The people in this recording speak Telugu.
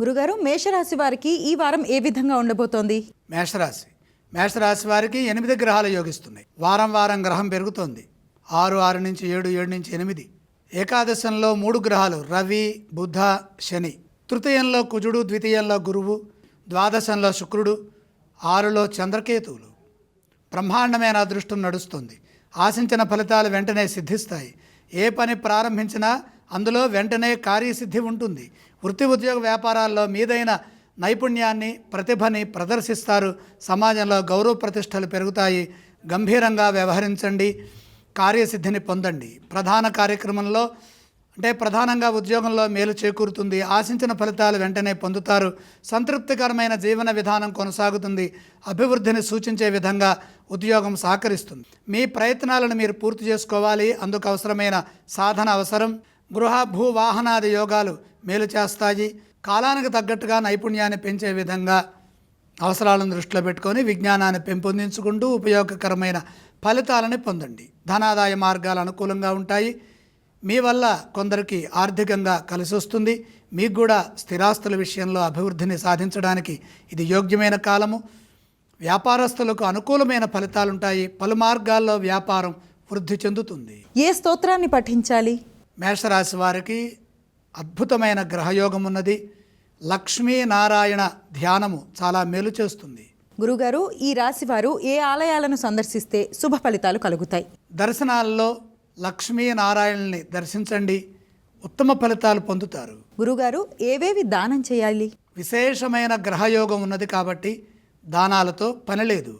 గురుగారు మేషరాశి వారికి ఈ వారం ఏ విధంగా ఉండబోతోంది? మేషరాశి. మేషరాశి వారికి ఎనిమిది గ్రహాలు యోగిస్తున్నాయి. వారం వారం గ్రహం పెరుగుతోంది. ఆరు ఆరు నుంచి ఏడు ఏడు నుంచి ఎనిమిది. ఏకాదశంలో మూడు గ్రహాలు రవి బుధ శని. తృతీయంలో కుజుడు ద్వితీయంలో గురువు ద్వాదశంలో శుక్రుడు ఆరులో చంద్రకేతువులు. బ్రహ్మాండమైన అదృష్టం నడుస్తుంది. ఆశించిన ఫలితాలు వెంటనే సిద్ధిస్తాయి. ఏ పని ప్రారంభించినా అందులో వెంటనే కార్యసిద్ధి ఉంటుంది. వృత్తి ఉద్యోగ వ్యాపారాల్లో మీదైన నైపుణ్యాన్ని ప్రతిభని ప్రదర్శిస్తారు. సమాజంలో గౌరవ ప్రతిష్టలు పెరుగుతాయి. గంభీరంగా వ్యవహరించండి. కార్యసిద్ధిని పొందండి. ప్రధాన కార్యక్రమంలో అంటే ప్రధానంగా ఉద్యోగంలో మేలు చేకూరుతుంది. ఆశించిన ఫలితాలు వెంటనే పొందుతారు. సంతృప్తికరమైన జీవన విధానం కొనసాగుతుంది. అభివృద్ధిని సూచించే విధంగా ఉద్యోగం సహకరిస్తుంది. మీ ప్రయత్నాలను మీరు పూర్తి చేసుకోవాలి. అందుకు అవసరమైన సాధన అవసరం. గృహ భూ వాహనాది యోగాలు మేలు చేస్తాయి. కాలానికి తగ్గట్టుగా నైపుణ్యాన్ని పెంచే విధంగా అవసరాలను దృష్టిలో పెట్టుకొని విజ్ఞానాన్ని పెంపొందించుకుంటూ ఉపయోగకరమైన ఫలితాలని పొందండి. ధనాదాయ మార్గాలు అనుకూలంగా ఉంటాయి. మీ వల్ల కొందరికి ఆర్థికంగా కలిసి వస్తుంది మీకు కూడా స్థిరాస్తుల విషయంలో అభివృద్ధిని సాధించడానికి ఇది యోగ్యమైన కాలము. వ్యాపారస్తులకు అనుకూలమైన ఫలితాలుంటాయి. పలు మార్గాల్లో వ్యాపారం వృద్ధి చెందుతుంది. ఏ స్తోత్రాన్ని పఠించాలి? మేషరాశి వారికి అద్భుతమైన గ్రహయోగం ఉన్నది. లక్ష్మీనారాయణ ధ్యానము చాలా మేలు చేస్తుంది. గురుగారు ఈ రాశి వారు ఏ ఆలయాలను సందర్శిస్తే శుభ ఫలితాలు కలుగుతాయి? దర్శనాల్లో లక్ష్మీనారాయణని దర్శించండి. ఉత్తమ ఫలితాలు పొందుతారు. గురుగారు ఏవేవి దానం చేయాలి? విశేషమైన గ్రహయోగం ఉన్నది కాబట్టి దానాలతో పని లేదు.